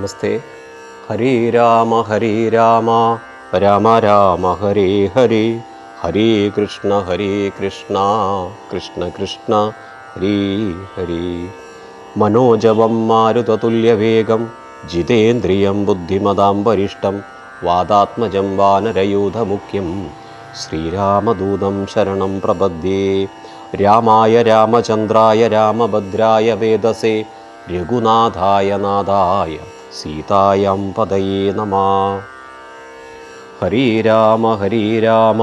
നമസ്തേ. ഹരേ രാമ ഹരേ രാമ. രാമ രാമ ഹരേ ഹരേ. ഹരേ കൃഷ്ണ ഹരേ കൃഷ്ണ. കൃഷ്ണ കൃഷ്ണ ഹരേ ഹരേ. മനോജവം മാരുതതുല്യവേഗം ജിതേന്ദ്രിയം ബുദ്ധിമതാം വരിഷ്ടം വാദാത്മജം വാനരയൂഥമുഖ്യം. ശ്രീരാമദൂതം ശരണം പ്രപദ്യേ. രാമായ രാമചന്ദ്രായ രാമഭദ്രായ വേദസേ. രഘുനാഥായ നാഥായ സീതായം പദയേ നമ. ഹരി രാമ ഹരി രാമ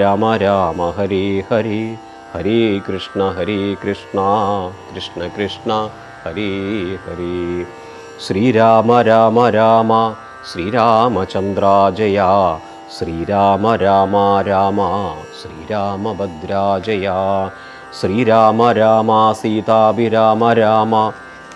രാമ രാമ ഹരി ഹരി ഹരി കൃഷ്ണ ഹരി കൃഷ്ണ കൃഷ്ണ കൃഷ്ണ ഹരി ഹരി. ശ്രീരാമ രാമ രാമ ശ്രീരാമചന്ദ്രാജയ ശ്രീരാമ രാമ രാമ ശ്രീരാമഭദ്രാജയ ശ്രീരാമ രാമ സീതാഭിരാമ രാമ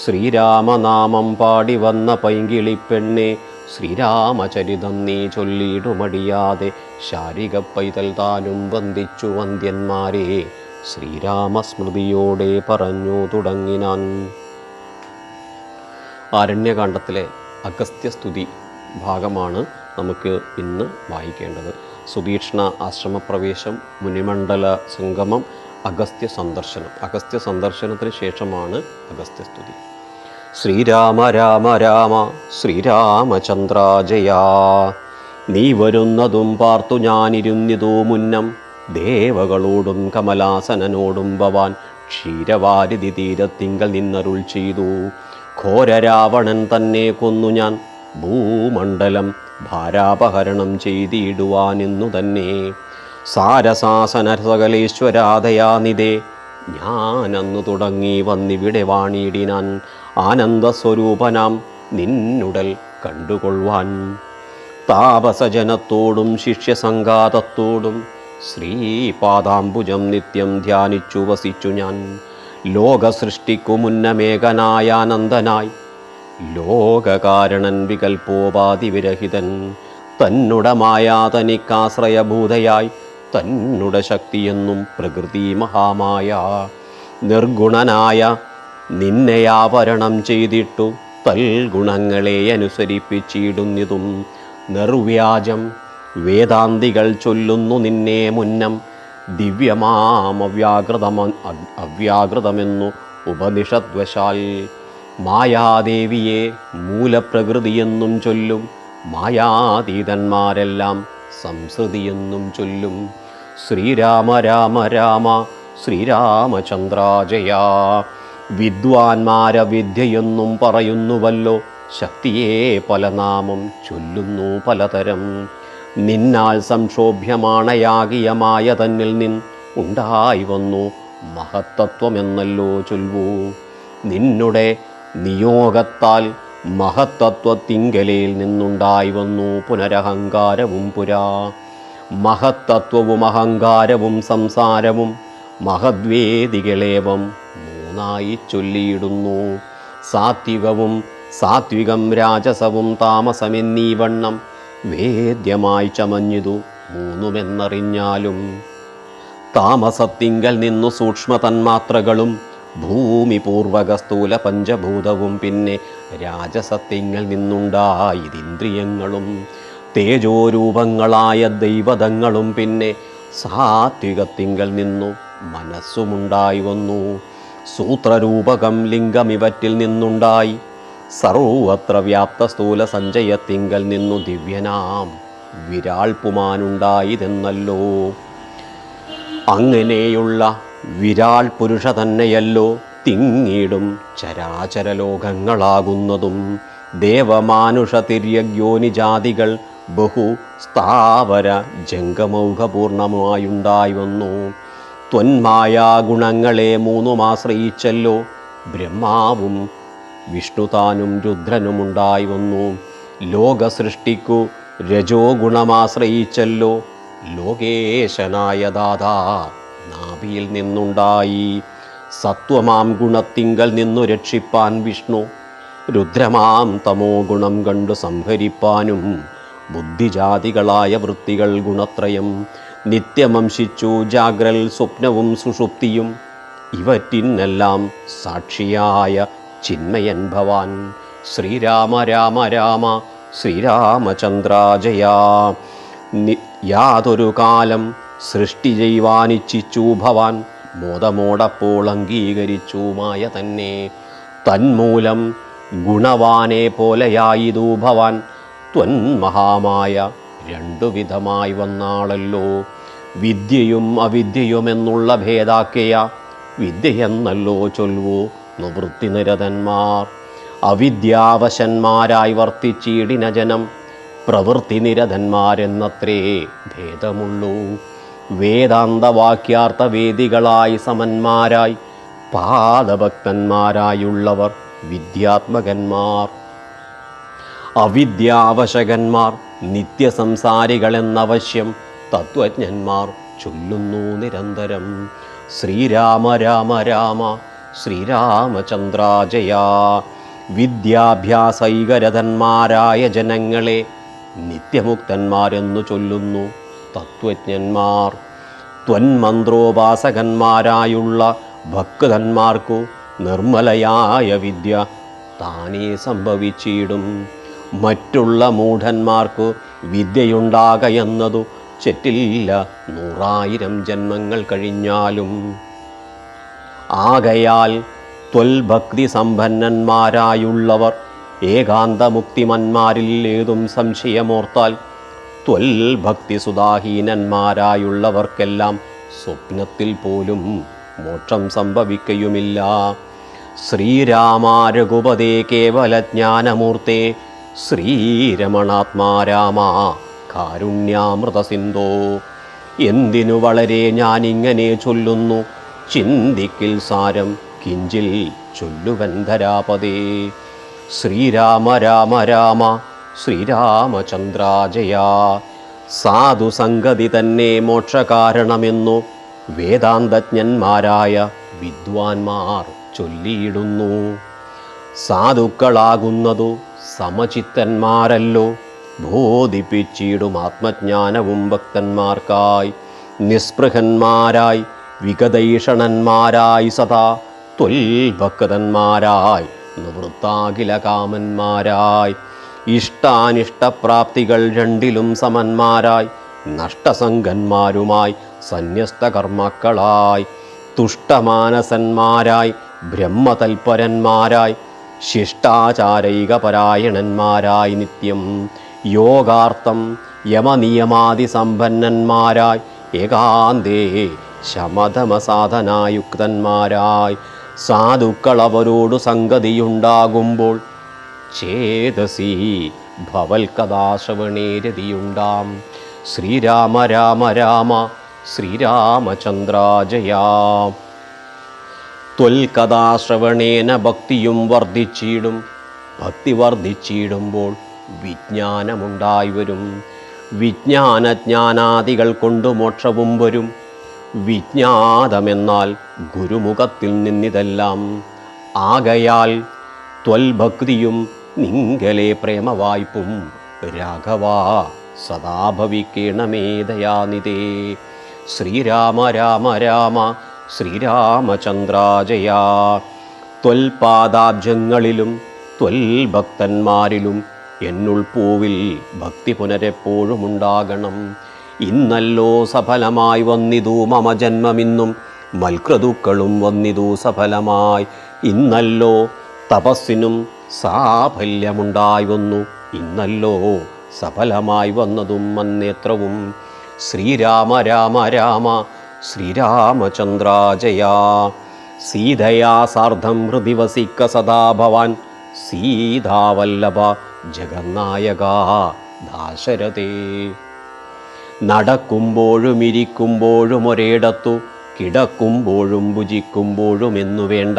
ശ്രീരാമനാമം പാടി വന്ന പൈങ്കിളിപ്പെണ്ണെ ശ്രീരാമചരിതം നീ ചൊല്ലിയിടുമടിയാതെ ശാരിക പൈതൽ താനും വന്ദിച്ചു വന്ദ്യന്മാരെ ശ്രീരാമസ്മൃതിയോടെ പറഞ്ഞു തുടങ്ങിനാൻ. ആരണ്യകാണ്ഡത്തിലെ അഗസ്ത്യസ്തുതി ഭാഗമാണ് നമുക്ക് ഇന്ന് വായിക്കേണ്ടത്. സുതീക്ഷ്ണ ആശ്രമപ്രവേശം മുനിമണ്ഡല സംഗമം അഗസ്ത്യ സന്ദർശനം. അഗസ്ത്യ സന്ദർശനത്തിന് ശേഷമാണ് അഗസ്ത്യസ്തുതി ശ്രീരാമ രാമ രാമ ശ്രീരാമചന്ദ്രാജയാ. നീ വരുന്നതും പാർത്തു ഞാനിരുന്നിതോ മുന്നം ദേവകളോടും കമലാസനനോടും ഭവാൻ ക്ഷീരവാരിധി തീരത്തിങ്കൽ നിന്നരുൾ ചെയ്തു. ഘോരരാവണൻ തന്നെ കൊന്നു ഞാൻ ഭൂമണ്ഡലം ഭാരാപഹരണം ചെയ്തിടുവാനെന്നു തന്നെ. സാരസാസന സകലേശ്വരാധയാനിതേ ഞാനന്നു തുടങ്ങി വന്നിവിടെ വാണിയിടിനാൻ ആനന്ദസ്വരൂപനാം നിന്നുടൽ കണ്ടുകൊള്ളുവാൻ. താപസജനത്തോടും ശിഷ്യസംഘാതത്തോടും ശ്രീപാദാംബുജം നിത്യം ധ്യാനിച്ചു വസിച്ചു ഞാൻ. ലോകസൃഷ്ടിക്കു മുന്നമേകനായാനന്ദനായി ലോകകാരണൻ വികൽപ്പോപാതിവിരഹിതൻ തന്നുടമായ തനിക്കാശ്രയഭൂതയായി തന്നുട ശക്തിയെന്നും പ്രകൃതി മഹാമായ നിർഗുണനായ നിന്നെയാവരണം ചെയ്തിട്ടു തൽഗുണങ്ങളെ അനുസരിപ്പിച്ചിടുന്നതും നിർവ്യാജം വേദാന്തികൾ ചൊല്ലുന്നു നിന്നെ മുന്നം ദിവ്യമാമവ്യാകൃതമ അവ്യാകൃതമെന്നു ഉപനിഷദ്വശാൽ മായാദേവിയെ മൂലപ്രകൃതിയെന്നും ചൊല്ലും മായാതീതന്മാരെല്ലാം സംസ്കൃതിയെന്നും ചൊല്ലും ശ്രീരാമ രാമ രാമ ശ്രീരാമചന്ദ്രാജയ. വിദ്വാൻമാര വിദ്യയെന്നും പറയുന്നുവല്ലോ ശക്തിയെ പല നാമം ചൊല്ലുന്നു പലതരം. നിന്നാൽ സംക്ഷോഭ്യമാണയാകിയമായ തന്നിൽ നിൻ ഉണ്ടായി വന്നു മഹത്തത്വമെന്നല്ലോ ചൊൽവൂ. നിന്നുടെ നിയോഗത്താൽ മഹത്തത്വത്തിങ്കലയിൽ നിന്നുണ്ടായി വന്നു പുനരഹങ്കാരവും പുരാ. മഹത്തത്വവും അഹങ്കാരവും സംസാരവും മഹദ്വേദികളേവം മൂന്നായി ചൊല്ലിയിടുന്നു. സാത്വികവും സാത്വികം രാജസവും താമസമെന്നീ വണ്ണം വേദ്യമായി ചമഞ്ഞിതു മൂന്നുമെന്നറിഞ്ഞാലും. താമസത്തിങ്കൽ നിന്നു സൂക്ഷ്മ തന്മാത്രകളും ഭൂമി പൂർവക സ്ഥൂല പഞ്ചഭൂതവും പിന്നെ രാജസത്തിങ്കൽ നിന്നുണ്ടായതിന്ദ്രിയങ്ങളും തേജോരൂപങ്ങളായ ദൈവതങ്ങളും പിന്നെ സാത്വികത്തിങ്കൽ നിന്നു മനസ്സുമുണ്ടായി വന്നു. സൂത്രരൂപകം ലിംഗമിവറ്റിൽ നിന്നുണ്ടായി. സർവത്ര വ്യാപ്ത സ്ഥൂല സഞ്ചയത്തിങ്കൽ നിന്നു ദിവ്യനാം വിരാൾ പുമാനുണ്ടായതെന്നല്ലോ അങ്ങനെയുള്ള വിരാൾ പുരുഷ തന്നെയല്ലോ തിങ്ങിടും ചരാചരലോകങ്ങളാകുന്നതും. ദേവമാനുഷ തിര്യഗ്യോനിജാതികൾ ബഹു സ്ഥാവര ജംഗമൗഘപൂർണമായുണ്ടായി വന്നു. ത്വന്മായാ ഗുണങ്ങളെ മൂന്നുമാശ്രയിച്ചല്ലോ ബ്രഹ്മാവും വിഷ്ണുതാനും രുദ്രനും ഉണ്ടായി വന്നു. ലോകസൃഷ്ടിക്കു രജോ ഗുണമാശ്രയിച്ചല്ലോ ലോകേശനായ ദാതാ നാഭിയിൽ നിന്നുണ്ടായി. സത്വമാം ഗുണത്തിങ്കൽ നിന്നു രക്ഷിപ്പാൻ വിഷ്ണു രുദ്രമാം തമോ ഗുണം കണ്ടു സംഹരിപ്പാനും ബുദ്ധിജാതികളായ വൃത്തികൾ ഗുണത്രയം. നിത്യമംശിച്ചു ജാഗ്രൽ സ്വപ്നവും സുഷുപ്തിയും. ഇവറ്റിന്നെല്ലാം സാക്ഷിയായ ചിന്മയൻ ഭവാൻ ശ്രീരാമ രാമ രാമ ശ്രീരാമചന്ദ്രാജയാ. യാതൊരു കാലം സൃഷ്ടി ചെയ്യുവാനിച്ഛിച്ചു ഭവാൻ. മോദമോടപ്പോൾ അംഗീകരിച്ചു മായ തന്നെ. തന്മൂലം ഗുണവാനെ പോലെയായിതു ഭവാൻ. ത്വന്മഹാമായ. രണ്ടു വിധമായി വന്നാളല്ലോ. വിദ്യയും അവിദ്യയുമെന്നുള്ള ഭേദാക്കിയ. വിദ്യയെന്നല്ലോ ചൊൽവു നിവൃത്തിനിരതന്മാർ. അവിദ്യാവശന്മാരായി വർത്തിച്ചീടിന ജനം പ്രവൃത്തി നിരതന്മാരെന്നത്രേ ഭേദമുള്ളൂ. വേദാന്തവാക്യാർത്ഥ വേദികളായി സമന്മാരായി പാദഭക്തന്മാരായുള്ളവർ വിദ്യാത്മകന്മാർ. അവിദ്യാവശകന്മാർ നിത്യസംസാരികളെന്നവശ്യം തത്വജ്ഞന്മാർ ചൊല്ലുന്നു നിരന്തരം. ശ്രീരാമ രാമ രാമ ശ്രീരാമചന്ദ്രാജയാ. വിദ്യാഭ്യാസൈകരഥന്മാരായ ജനങ്ങളെ നിത്യമുക്തന്മാരെന്നു ചൊല്ലുന്നു തത്വജ്ഞന്മാർ. ത്വന്മന്ത്രോപാസകന്മാരായുള്ള ഭക്തന്മാർക്കു നിർമ്മലയായ വിദ്യ താനേ സംഭവിച്ചിടും. മറ്റുള്ള മൂഢന്മാർക്ക് വിദ്യയുണ്ടാകയെന്നതു ചെറ്റില്ല. നൂറായിരം ജന്മങ്ങൾ കഴിഞ്ഞാലും ആകയാൽ ത്വൽഭക്തി സമ്പന്നന്മാരായുള്ളവർ ഏകാന്തമുക്തിമന്മാരിൽ ഏതും സംശയമോർത്താൽ ത്വൽഭക്തി സുധാഹീനന്മാരായുള്ളവർക്കെല്ലാം സ്വപ്നത്തിൽ പോലും മോക്ഷം സംഭവിക്കയുമില്ല. ശ്രീരാമാരഘുപതേ കേവല കേവലജ്ഞാനമൂർത്തേ ശ്രീരമണാത്മാരാമ രാമ കാരുണ്യാമൃതസിന്ധോ എന്തിനു വളരെ ഞാനിങ്ങനെ ചൊല്ലുന്നു? ചിന്തിക്കിൽ സാരം കിഞ്ചിൽ ചൊല്ലുവൻ ധരാപതേ. ശ്രീരാമ രാമ രാമ ശ്രീരാമചന്ദ്രാജയാ. സാധുസംഗതി തന്നെ മോക്ഷകാരണമെന്നു വേദാന്തജ്ഞന്മാരായ വിദ്വാൻമാർ ചൊല്ലിയിടുന്നു. സാധുക്കളാകുന്നതു സമചിത്തന്മാരല്ലോ. ബോധിപ്പിച്ചിടും ആത്മജ്ഞാനവും ഭക്തന്മാർക്കായി. നിസ്പൃഹന്മാരായി വിഗതൈഷണന്മാരായി സദാ. ത്വൽഭക്തന്മാരായി നിവൃത്താകില കാമന്മാരായി ഇഷ്ടാനിഷ്ടപ്രാപ്തികൾ രണ്ടിലും സമന്മാരായി. നഷ്ടസംഗന്മാരുമായി സന്യസ്തകർമ്മക്കളായി. തുഷ്ടമാനസന്മാരായി ബ്രഹ്മതൽപരന്മാരായി. ശിഷ്ടാചാരൈകപരായണന്മാരായി നിത്യം. യോഗാർത്ഥം യമനിയമാതിസമ്പന്നന്മാരായി ഏകാന്തേ ശമധമസാധനായുക്തന്മാരായി. സാധുക്കൾ അവരോടു സംഗതിയുണ്ടാകുമ്പോൾ ചേതസി ഭവൽ രതിയുണ്ടാം ശ്രീരാമ രാമ രാമ ശ്രീരാമചന്ദ്രാജയാ. ത്വൽകഥാശ്രവണേന ഭക്തിയും വർദ്ധിച്ചിടും. ഭക്തി വർദ്ധിച്ചിടുമ്പോൾ വിജ്ഞാനമുണ്ടായി വരും വിജ്ഞാനജ്ഞാനാദികൾ കൊണ്ട് മോക്ഷവും വരും. വിജ്ഞാതമെന്നാൽ ഗുരുമുഖത്തിൽ നിന്നിതെല്ലാം. ആകയാൽ ത്വൽഭക്തിയും നിങ്കലെ പ്രേമവായ്പും രാഘവാ സദാ ഭവിക്കണമേ ദയാനിതേ ശ്രീരാമ രാമ രാമ ശ്രീരാമചന്ദ്രാജയാ. ത്വൽപാദാബ്ജങ്ങളിലും ത്വൽഭക്തന്മാരിലും എന്നുൾപ്പൂവിൽ ഭക്തി പുനരെപ്പോഴുമുണ്ടാകണം. ഇന്നല്ലോ സഫലമായി വന്നിതു മമ ജന്മമിന്നും മൽക്രതുക്കളും വന്നിതു സഫലമായി. ഇന്നല്ലോ തപസ്സിനും സാഫല്യമുണ്ടായി വന്നു ഇന്നല്ലോ സഫലമായി വന്നതും അന്നേത്രവും. ശ്രീരാമ രാമ രാമ ശ്രീരാമചന്ദ്രാജയാ. സീതയാ സാർദ്ധം ഹൃദി വസിക്ക സദാ ഭവാൻ. സീതാവല്ലഭ ജഗന്നായക ദാശരഥേ. നടക്കുമ്പോഴും ഇരിക്കുമ്പോഴും ഒരേടത്തു കിടക്കുമ്പോഴും ഭുജിക്കുമ്പോഴും എന്നു വേണ്ട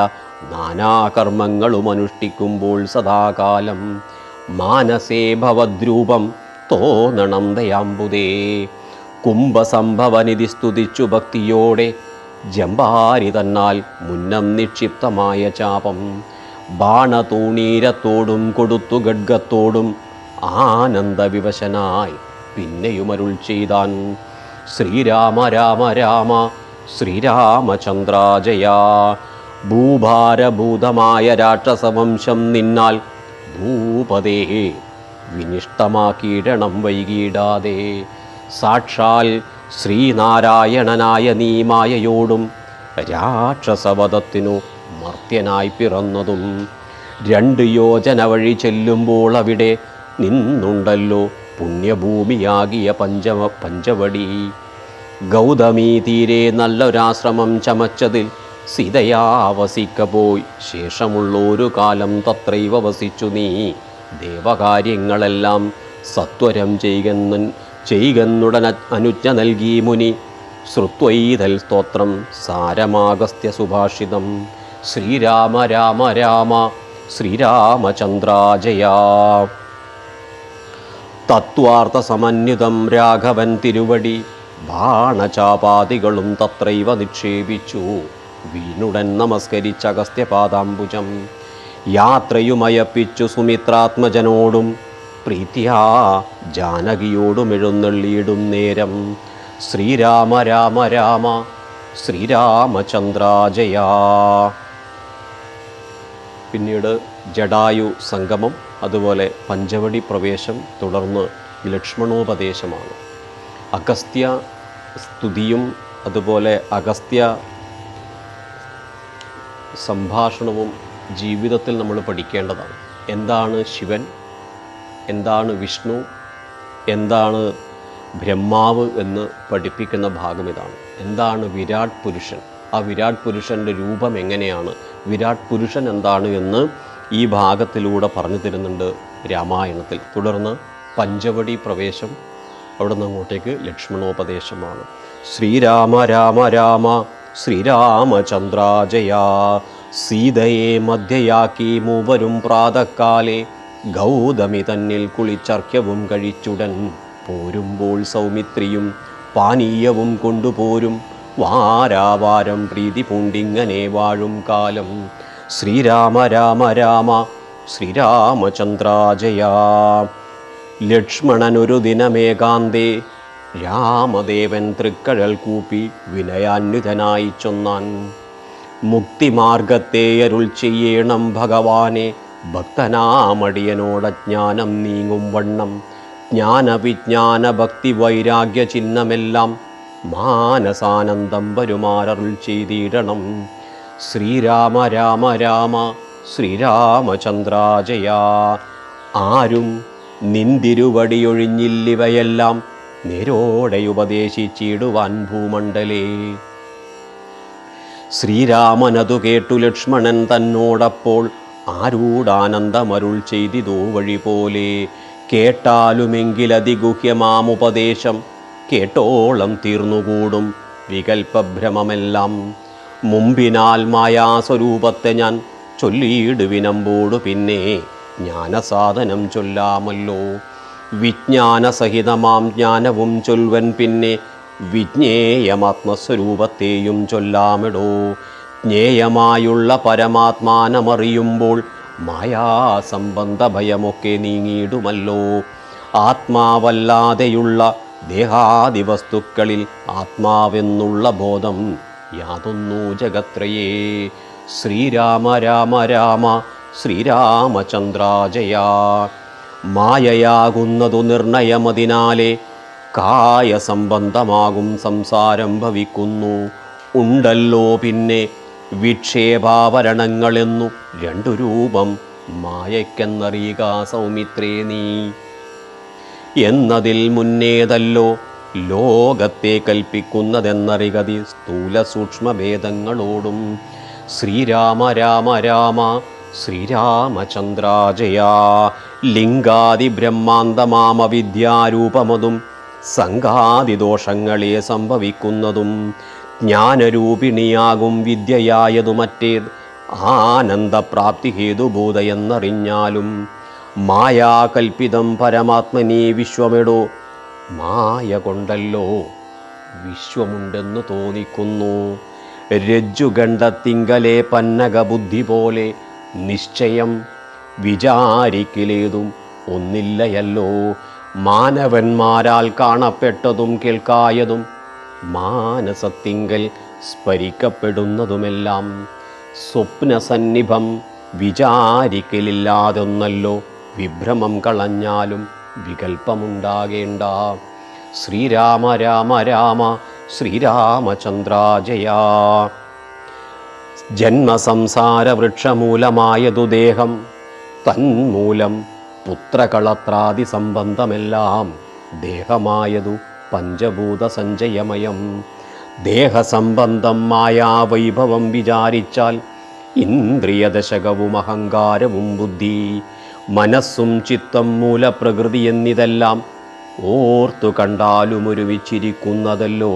നാനാകർമ്മങ്ങളും അനുഷ്ഠിക്കുമ്പോൾ സദാകാലം. മാനസേ ഭവദ്രൂപം തോന്നണം ദയാമ്പുതേ കുംഭസംഭവനിധി സ്തുതിച്ചു ഭക്തിയോടെ ജമ്പാരി തന്നാൽ മുന്നം നിക്ഷിപ്തമായ ചാപം. ബാണതൂണീരത്തോടും കൊടുത്തു ഗഡ്ഗത്തോടും ആനന്ദവിവശനായി പിന്നെയുമരുൾ ചെയ്താൻ. ശ്രീരാമ രാമ രാമ ശ്രീരാമചന്ദ്രാജയാ ഭൂഭാരഭൂതമായ രാക്ഷസവംശം നിന്നാൽ ഭൂപതേ വിനിഷ്ടമാക്കിയിടണം വൈകിടാതെ. സാക്ഷാൽ ശ്രീനാരായണനായ നീമായയോടും രാക്ഷസവധത്തിനു മർത്യനായി പിറന്നതും. രണ്ട് യോജന വഴി ചെല്ലുമ്പോൾ അവിടെ നിന്നുണ്ടല്ലോ പുണ്യഭൂമിയാകിയ പഞ്ചമ പഞ്ചവടി. ഗൗതമീ തീരെ നല്ലൊരാശ്രമം ചമച്ചതിൽ സിതയാവസിക്ക പോയി ശേഷമുള്ളൊരു കാലം തത്രൈവ വസിച്ചു നീ. ദേവകാര്യങ്ങളെല്ലാം സത്വരം ചെയ്യുന്ന ചെയ്യുന്നുടൻ അനുജ്ഞ നൽകി മുനി. ശ്രുത്വൈതൽ സ്തോത്രം. സാരമാഗസ്ത്യ സുഭാഷിതം. ശ്രീരാമ രാമ രാമ. ശ്രീരാമചന്ദ്രാജയാ. തത്വാർത്ഥ സമന്വിതം രാഘവൻ തിരുവടി. ബാണചാപാതികളും തത്രൈവ നിക്ഷേപിച്ചു. വീണുടൻ നമസ്കരിച്ച അഗസ്ത്യപാദാംബുജം യാത്രയുമയപ്പിച്ചു സുമിത്രാത്മജനോടും. പ്രീത്യാ ജാനകിയോടും എഴുന്നള്ളിയിടും നേരം. ശ്രീരാമ രാമ രാമ ശ്രീരാമചന്ദ്രാജയാ. പിന്നീട് ജഡായു സംഗമം അതുപോലെ പഞ്ചവടി പ്രവേശം തുടർന്ന് ലക്ഷ്മണോപദേശമാണ്. അഗസ്ത്യ സ്തുതിയും അതുപോലെ അഗസ്ത്യ സംഭാഷണവും ജീവിതത്തിൽ നമ്മൾ പഠിക്കേണ്ടതാണ്. എന്താണ് ശിവൻ? എന്താണ് വിഷ്ണു എന്താണ് ബ്രഹ്മാവ് എന്ന് പഠിപ്പിക്കുന്ന ഭാഗം ഇതാണ്. എന്താണ് വിരാട് പുരുഷൻ? ആ വിരാട് പുരുഷന്റെ രൂപം എങ്ങനെയാണ്? വിരാട് പുരുഷൻ എന്താണ് എന്ന് ഈ ഭാഗത്തിലൂടെ പറഞ്ഞു തരുന്നുണ്ട് രാമായണത്തിൽ. തുടർന്ന് പഞ്ചവടി പ്രവേശം അവിടെ നിന്ന് അങ്ങോട്ടേക്ക് ലക്ഷ്മണോപദേശമാണ്. ശ്രീരാമ രാമ രാമ ശ്രീരാമചന്ദ്രാജയാ സീതയെ മധ്യയാക്കി മൂവരും പ്രാതക്കാലെ ഗൗതമി തന്നിൽ കുളിച്ചർക്യവും കഴിച്ചുടൻ പോരുമ്പോൾ സൗമിത്രിയും പാനീയവും കൊണ്ടുപോരും. വാരാവാരം പ്രീതി പൂണ്ടിങ്ങനെ വാഴും കാലം. ശ്രീരാമ രാമ രാമ ശ്രീരാമചന്ദ്രാജയാ. ലക്ഷ്മണനൊരു ദിനമേകാന്തേ രാമദേവൻ തൃക്കഴൽ കൂപ്പി വിനയാന്വിതനായി ചൊന്നാൻ. മുക്തിമാർഗത്തെ അരുൾ ചെയ്യണം ഭഗവാനെ ഭക്തനാമടിയനോടജ്ഞാനം നീങ്ങും വണ്ണം. ജ്ഞാനവിജ്ഞാന ഭക്തി വൈരാഗ്യ ചിഹ്നമെല്ലാം മാനസാനന്ദം വരുമാരരുൾ ചെയ്തിടണം. ശ്രീരാമ രാമ രാമ ശ്രീരാമചന്ദ്രാജയാ. ആരും നിന്തിരുവടിയൊഴിഞ്ഞില്ലിവയെല്ലാം നേരോടെ ഉപദേശിച്ചിടുവാൻ ഭൂമണ്ഡലേ. ശ്രീരാമനതു കേട്ടു ലക്ഷ്മണൻ തന്നോടപ്പോൾ ആരൂടാനന്ദമരുൾ ചെയ്തിതോ വഴി പോലെ കേട്ടാലുമെങ്കിലതിഗുഹ്യമാമുപദേശം. കേട്ടോളം തീർന്നുകൂടും വികൽപ്പഭ്രമമെല്ലാം. മുമ്പിനാൽ മായാസ്വരൂപത്തെ ഞാൻ ചൊല്ലിയിടുവിനമ്പോടു പിന്നെ ജ്ഞാനസാധനം ചൊല്ലാമല്ലോ. വിജ്ഞാനസഹിതമാം ജ്ഞാനവും ചൊൽവൻ പിന്നെ വിജ്ഞേയമാത്മസ്വരൂപത്തെയും ചൊല്ലാമിടോ. ജ്ഞേയമായുള്ള പരമാത്മാനമറിയുമ്പോൾ മായാസംബന്ധ ഭയമൊക്കെ നീങ്ങിയിടുമല്ലോ. ആത്മാവല്ലാതെയുള്ള ദേഹാദി വസ്തുക്കളിൽ ആത്മാവെന്നുള്ള ബോധം യാതൊന്നു ജഗത്രയേ. ശ്രീരാമ രാമ രാമ ശ്രീരാമചന്ദ്രാജയാ. മായയാകുന്നതു നിർണയമതിനാലെ കായസംബന്ധമാകും സംസാരം ഭവിക്കുന്നു. ഉണ്ടല്ലോ പിന്നെ വിക്ഷേപാവരണങ്ങളെന്നു രണ്ടു രൂപം മായയ്ക്കെന്നറിയുക സൗമിത്രേ നീ. എന്നതിൽ മുന്നേതല്ലോ ലോകത്തെ കൽപ്പിക്കുന്നതെന്നറികതി സ്ഥൂല സൂക്ഷ്മഭേദങ്ങളോടും ശ്രീരാമ രാമ രാമ ശ്രീരാമചന്ദ്രാജയാ ലിംഗാദി ബ്രഹ്മാന്തമാമവിദ്യാരൂപമതും സംഘാതിദോഷങ്ങളെ സംഭവിക്കുന്നതും ജ്ഞാനരൂപിണിയാകും വിദ്യയായതു മറ്റേത് ആനന്ദപ്രാപ്തി ഹേതുഭൂത എന്നറിഞ്ഞാലും മായാകൽപ്പിതം പരമാത്മനീ വിശ്വമെടോ. മായ കൊണ്ടല്ലോ വിശ്വമുണ്ടെന്ന് തോന്നിക്കുന്നു. രജ്ജുഗണ്ഡത്തിങ്കലെ പന്നക ബുദ്ധി പോലെ നിശ്ചയം വിചാരിക്കലേതും ഒന്നില്ലയല്ലോ. മാനവന്മാരാൽ കാണപ്പെട്ടതും കേൾക്കായതും മാനസത്തിങ്കൽ സ്മരിക്കപ്പെടുന്നതുമെല്ലാം സ്വപ്നസന്നിഭം വിചാരിക്കലില്ലാതൊന്നല്ലോ വിഭ്രമം കളഞ്ഞാലും വികൽപ്പമുണ്ടാകേണ്ട. ശ്രീരാമ രാമ രാമ ശ്രീരാമചന്ദ്രാജയാ. ജന്മസംസാര വൃക്ഷമൂലമായതു ദേഹം തന്മൂലം പുത്രകളത്രാദി സംബന്ധമെല്ലാം ദേഹമായതു പഞ്ചഭൂത സഞ്ചയമയം ദേഹസംബന്ധം മായാവൈഭവം വിചാരിച്ചാൽ ഇന്ദ്രിയദശകവും അഹങ്കാരവും ബുദ്ധി മനസ്സും ചിത്തം മൂലപ്രകൃതി എന്നിതെല്ലാം ഓർത്തു കണ്ടാലും ഒരുമിച്ചിരിക്കുന്നതല്ലോ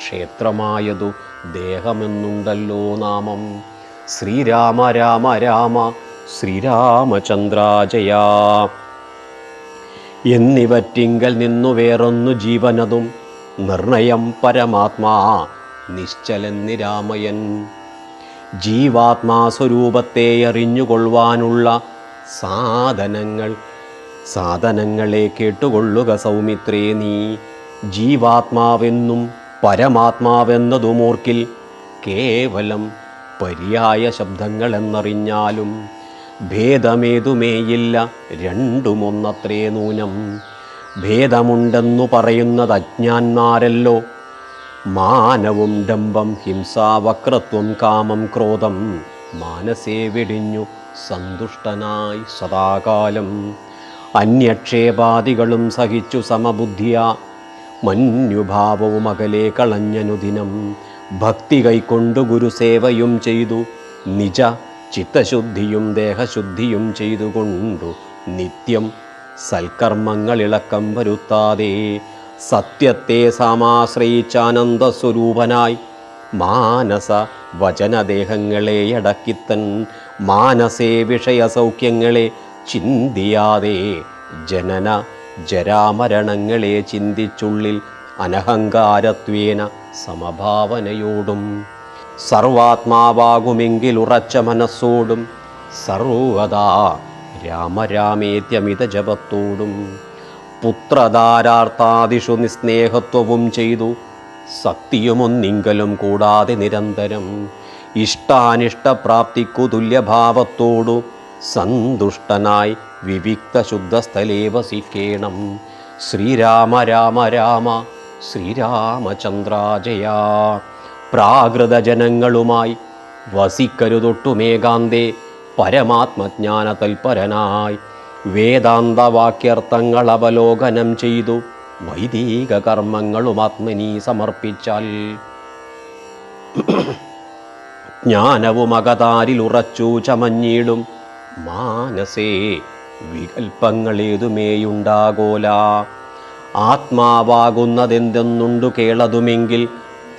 ക്ഷേത്രമായതു ദേഹമെന്നുണ്ടല്ലോ നാമം. ശ്രീരാമ രാമ രാമ ശ്രീരാമചന്ദ്രാജയാ. എന്നിവറ്റിങ്കൽ നിന്നു വേറൊന്നു ജീവനതും നിർണയം പരമാത്മാ നിശ്ചലൻ നിരാമയൻ. ജീവാത്മാ സ്വരൂപത്തെ അറിഞ്ഞുകൊള്ളുവാനുള്ള സാധനങ്ങൾ സാധനങ്ങളെ കേട്ടുകൊള്ളുക സൗമിത്രേ നീ. ജീവാത്മാവെന്നും പരമാത്മാവെന്നതുമോർക്കിൽ കേവലം പര്യായ ശബ്ദങ്ങളെന്നറിഞ്ഞാലും ഭേദമേതുമേയില്ല രണ്ടുമൊന്നത്രേ നൂനം. ഭേദമുണ്ടെന്നു പറയുന്നത് അജ്ഞാന്മാരല്ലോ മാനവും ഡംബം ഹിംസാവക്രത്വം കാമം ക്രോധം. മാനസേ വെടിഞ്ഞു സന്തുഷ്ടനായി സദാകാലം. അന്യക്ഷേപാദികളും സഹിച്ചു സമബുദ്ധിയ. മന്യുഭാവവും അകലെ കളഞ്ഞനുദിനം. ഭക്തി കൈക്കൊണ്ടു ഗുരുസേവയും ചെയ്തു. നിജ ചിത്തശുദ്ധിയും ദേഹശുദ്ധിയും ചെയ്തുകൊണ്ടു നിത്യം സൽക്കർമ്മങ്ങളിളക്കം വരുത്താതെ സത്യത്തെ സമാശ്രയിച്ചാനന്ദസ്വരൂപനായി മാനസ വചനദേഹങ്ങളെ അടക്കിത്തൻ മാനസേ വിഷയസൗഖ്യങ്ങളെ ചിന്തിയാതെ ജനന ജരാമരണങ്ങളെ ചിന്തിച്ചുള്ളിൽ അനഹങ്കാരത്വേന സമഭാവനയോടും സർവാത്മാവാകുമെങ്കിൽ ഉറച്ച മനസ്സോടും സർവദാ രാമരാമേത്യമിത ജപത്തോടും പുത്രധാരാർത്ഥാദിഷു നിസ്നേഹത്വവും ചെയ്തു സത്യമൊന്നിങ്കലും കൂടാതെ നിരന്തരം ഇഷ്ടാനിഷ്ടപ്രാപ്തിക്കു തുല്യഭാവത്തോടു സന്തുഷ്ടനായി വിവിക്ത ശുദ്ധസ്ഥലേ വസിക്കേണം. ശ്രീരാമ രാമ രാമ ശ്രീരാമചന്ദ്രാജയാ. പ്രാകൃത ജനങ്ങളുമായി വസിക്കരുതൊട്ടുമേകാന്തേ പരമാത്മജ്ഞാന തൽപരനായി വേദാന്തവാക്യർത്ഥങ്ങൾ അവലോകനം ചെയ്തു വൈദിക കർമ്മങ്ങളും ആത്മനി സമർപ്പിച്ചാൽ. ജ്ഞാനവും അകതാരിൽ ഉറച്ചു ചമഞ്ഞിടും മാനസേ വികൽപ്പങ്ങളേതുമേയുണ്ടാകോല. ആത്മാവാകുന്നതെന്തെന്നുണ്ടു കേളതുമെങ്കിൽ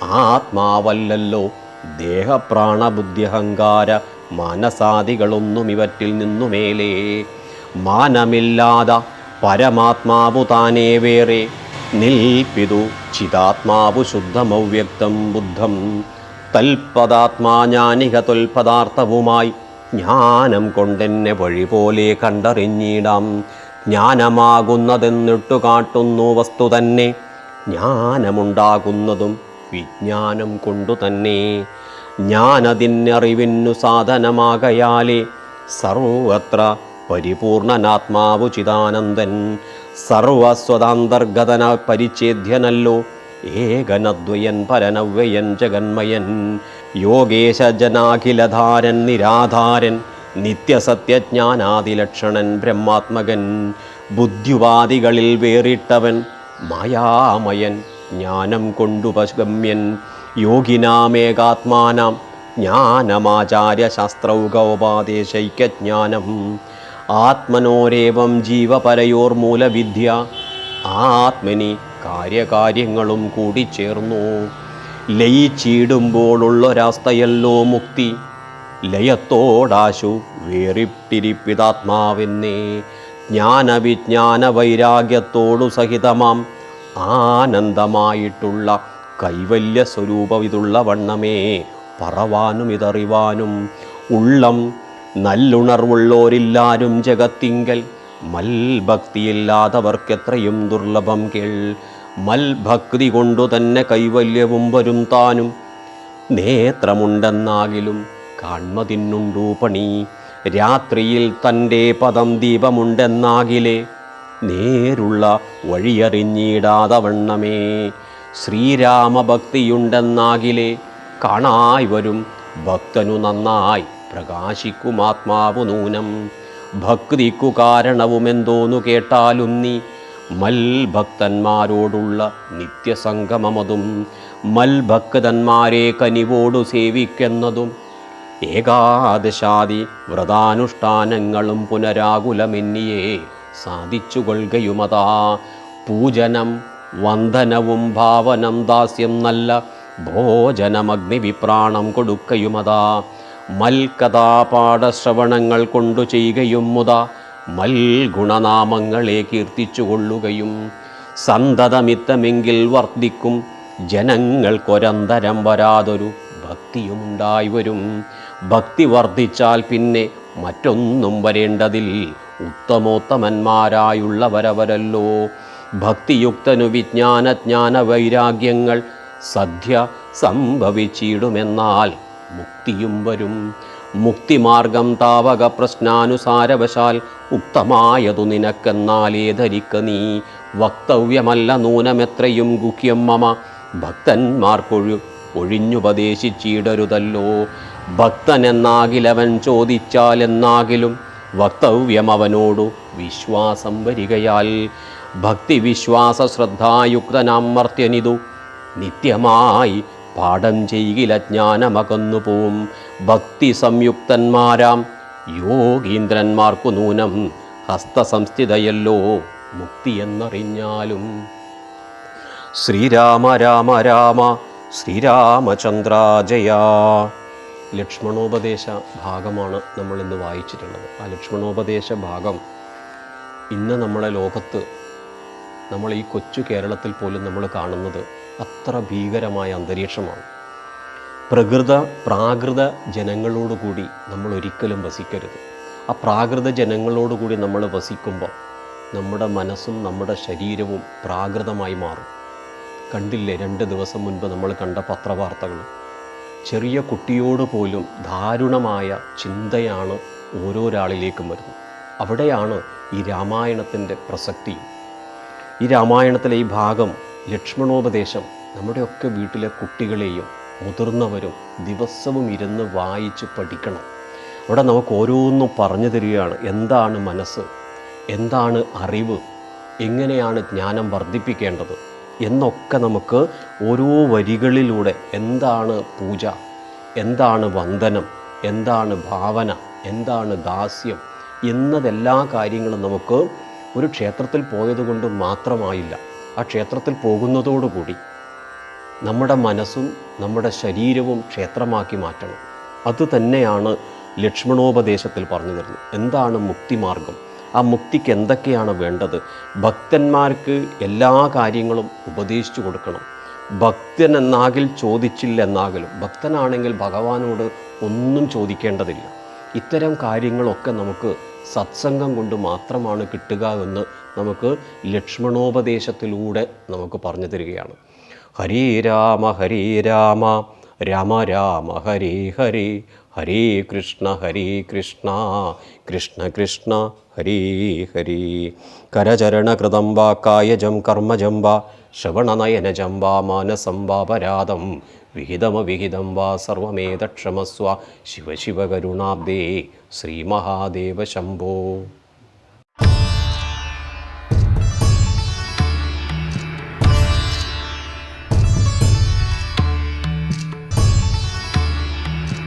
ആത്മാവല്ലല്ലോ. ദേഹപ്രാണബുദ്ധിഹങ്കാര മാനസാദികളൊന്നും ഇവറ്റിൽ നിന്നു മേലേ മാനമില്ലാത പരമാത്മാവു താനേ വേറെ. നിൽപ്പിതു ചിതാത്മാവു ശുദ്ധമവ്യക്തം ബുദ്ധം. തൽപദാത്മാ ജ്ഞാനിക തൊൽപദാർത്ഥവുമായി ജ്ഞാനം കൊണ്ടെന്നെ വഴി പോലെ കണ്ടറിഞ്ഞിടാം. ജ്ഞാനമാകുന്നതെന്നിട്ടു കാട്ടുന്നു വസ്തു തന്നെ ജ്ഞാനമുണ്ടാകുന്നതും വിജ്ഞാനം കൊണ്ടു തന്നെ ജ്ഞാനതിനറിവിന്നു സാധനമാകയാലേ സർവത്ര പരിപൂർണനാത്മാവു ചിദാനന്ദൻ സർവസ്വതാന്തർഗതന പരിച്ഛേദ്യനല്ലോ ഏകനദ്വയൻ പരനവ്യയൻ ജഗന്മയൻ യോഗേശ ജനാഖിലധാരൻ നിരാധാരൻ നിത്യസത്യജ്ഞാനാദിലക്ഷണൻ ബ്രഹ്മാത്മകൻ ബുദ്ധിവാദികളിൽ വേറിട്ടവൻ മായാമയൻ ജ്ഞാനം കൊണ്ടുപഗമ്യൻ യോഗിനാമേകാത്മാനാം. ജ്ഞാനമാചാര്യശാസ്ത്രൗകോപാദേശൈക്യജ്ഞാനം. ആത്മനോരേവം ജീവപരയോർമൂലവിദ്യ. ആത്മനി കാര്യകാര്യങ്ങളും കൂടി ചേർന്നു. ലയിച്ചിടുമ്പോഴുള്ളൊരവസ്ഥയല്ലോ മുക്തി. ലയത്തോടാശു വേറിട്ടിരിപ്പിതാത്മാവെന്നേ. ജ്ഞാനവിജ്ഞാന വൈരാഗ്യത്തോടു സഹിതമാം. ആനന്ദമായിട്ടുള്ള കൈവല്യ സ്വരൂപമിതുള്ള വണ്ണമേ പറവാനും ഇതറിവാനും ഉള്ളം നല്ലുണർവുള്ളോരില്ലാരും ജഗത്തിങ്കൽ മൽഭക്തിയില്ലാത്തവർക്കെത്രയും ദുർലഭം കേൾ മൽഭക്തി കൊണ്ടു തന്നെ കൈവല്യവും വരും താനും. നേത്രമുണ്ടെന്നാകിലും കാൺമതിന്നുണ്ടു പണി രാത്രിയിൽ തന്റെ പദം ദീപമുണ്ടെന്നാകിലേ നേരുള്ള വഴിയറിഞ്ഞിടാതവണ്ണമേ. ശ്രീരാമഭക്തിയുണ്ടെന്നാകിലെ കാണായി വരും ഭക്തനു നന്നായി പ്രകാശിക്കുമാത്മാവു നൂനം. ഭക്തിക്കു കാരണവുമെന്തോന്നു കേട്ടാലും നീ മൽഭക്തന്മാരോടുള്ള നിത്യസംഗമമതും. മൽഭക്തന്മാരെ കനിവോടു സേവിക്കുന്നതും. ഏകാദശാദി വ്രതാനുഷ്ഠാനങ്ങളും പുനരാകുലമെന്നിയെ. സാധിച്ചുകൊള്ളുകയുമതാ. പൂജനം വന്ദനവും ഭാവനം ദാസ്യം നല്ല ഭോജനമഗ്നിവിപ്രാണം കൊടുക്കയുമതാ. മൽകഥാപാഠശ്രവണങ്ങൾ കൊണ്ടു ചെയ്യുകയും മുത. മൽ ഗുണനാമങ്ങളെ കീർത്തിച്ചുകൊള്ളുകയും സന്തതമിത്തമെങ്കിൽ വർദ്ധിക്കും. ജനങ്ങൾക്കൊരന്തരം വരാതൊരു ഭക്തിയുമുണ്ടായി വരും. ഭക്തി വർദ്ധിച്ചാൽ പിന്നെ മറ്റൊന്നും വരേണ്ടതിൽ ഉത്തമോത്തമന്മാരായുള്ളവരവരല്ലോ. ഭക്തിയുക്തനു വിജ്ഞാനജ്ഞാന വൈരാഗ്യങ്ങൾ സദ്യ സംഭവിച്ചിടുമെന്നാൽ മുക്തിയും വരും. മുക്തിമാർഗം താവക പ്രശ്നാനുസാരവശാൽ ഉക്തമായതു നിനക്കെന്നാലേ ധരിക്ക നീ? വക്തവ്യമല്ല നൂനമെത്രയും ഗുഹ്യം മമ. ഭക്തന്മാർക്കൊഴു ഒഴിഞ്ഞുപദേശിച്ചിടരുതല്ലോ. ഭക്തനെന്നാകിലവൻ ചോദിച്ചാലെന്നാകിലും വക്തവ്യം അവനോടു വിശ്വാസം വരികയാൽ ഭക്തിവിശ്വാസ ശ്രദ്ധായുക്തനാം മർത്യനിതു നിത്യമായി പാഠം ചെയ്യില ജ്ഞാനമകന്നു പോവും ഭക്തി സംയുക്തന്മാരാം യോഗീന്ദ്രന്മാർക്കു നൂനം ഹസ്തസംസ്ഥിതയല്ലോ മുക്തി എന്നറിഞ്ഞാലും ശ്രീരാമ രാമ രാമ ശ്രീരാമചന്ദ്ര ജയ ലക്ഷ്മണോപദേശ ഭാഗമാണ് നമ്മൾ ഇന്ന് വായിച്ചിട്ടുള്ളത്. ആ ലക്ഷ്മണോപദേശ ഭാഗം ഇന്ന് നമ്മളെ ലോകത്ത് നമ്മൾ ഈ കൊച്ചു കേരളത്തിൽ പോലും നമ്മൾ കാണുന്നത് അത്ര ഭീകരമായ അന്തരീക്ഷമാണ്. പ്രകൃത പ്രാകൃത ജനങ്ങളോടുകൂടി നമ്മൾ ഒരിക്കലും വസിക്കരുത്. ആ പ്രാകൃത ജനങ്ങളോടുകൂടി നമ്മൾ വസിക്കുമ്പോൾ നമ്മുടെ മനസ്സും നമ്മുടെ ശരീരവും പ്രാകൃതമായി മാറും. കണ്ടില്ലേ രണ്ട് ദിവസം മുൻപ് നമ്മൾ കണ്ട പത്രവാർത്തകൾ. ചെറിയ കുട്ടിയോട് പോലും ദാരുണമായ ചിന്തയാണ് ഓരോരാളിലേക്കും വരുന്നത്. അവിടെയാണ് ഈ രാമായണത്തിന്റെ പ്രസക്തി. ഈ രാമായണത്തിലെ ഈ ഭാഗം ലക്ഷ്മണോപദേശം നമ്മുടെയൊക്കെ വീട്ടിലെ കുട്ടികളെയും മുതിർന്നവരും ദിവസവും ഇരുന്ന് വായിച്ച് പഠിക്കണം. അവിടെ നമുക്ക് ഓരോന്നും പറഞ്ഞു തരികയാണ്. എന്താണ് മനസ്സ്? എന്താണ് അറിവ്? എങ്ങനെയാണ് ജ്ഞാനം വർദ്ധിപ്പിക്കേണ്ടത്? എന്നൊക്കെ നമുക്ക് ഓരോ വരികളിലൂടെ എന്താണ് പൂജ എന്താണ് വന്ദനം എന്താണ് ഭാവന എന്താണ് ദാസ്യം എന്നതെല്ലാ കാര്യങ്ങളും നമുക്ക് ഒരു ക്ഷേത്രത്തിൽ പോയതുകൊണ്ട് മാത്രമായില്ല. ആ ക്ഷേത്രത്തിൽ പോകുന്നതോടുകൂടി നമ്മുടെ മനസ്സും നമ്മുടെ ശരീരവും ക്ഷേത്രമാക്കി മാറ്റണം. അതുതന്നെയാണ് ലക്ഷ്മണോപദേശത്തിൽ പറഞ്ഞു തരുന്നത് എന്താണ് മുക്തിമാർഗം? ആ മുക്തിക്ക് എന്തൊക്കെയാണ് വേണ്ടത്? ഭക്തന്മാർക്ക് എല്ലാ കാര്യങ്ങളും ഉപദേശിച്ചു കൊടുക്കണം. ഭക്തൻ എന്നാകിൽ ചോദിച്ചില്ല എന്നാകിലും. ഭക്തനാണെങ്കിൽ ഭഗവാനോട് ഒന്നും ചോദിക്കേണ്ടതില്ല. ഇത്തരം കാര്യങ്ങളൊക്കെ നമുക്ക് സത്സംഗം കൊണ്ട് മാത്രമാണ് കിട്ടുക എന്ന് നമുക്ക് ലക്ഷ്മണോപദേശത്തിലൂടെ നമുക്ക് പറഞ്ഞു തരികയാണ്. ഹരേ രാമ ഹരേ രാമ. രാമ രാമ ഹരി ഹരി ഹരി കൃഷ്ണ ഹരി കൃഷ്ണ കൃഷ്ണ കൃഷ്ണ ഹരി ഹരി. കരചരണകൃതം വാ കായജം കർമ്മജം വാ ശ്രവണനയനജം വാ മാനസം വാ പരാതം. വിഹിതമവിഹിതം വാ സർവമേതക്ഷമസ്വ. ശിവ ശിവ കരുണാബ്ദേ ശ്രീമഹാദേവ ശംഭോ.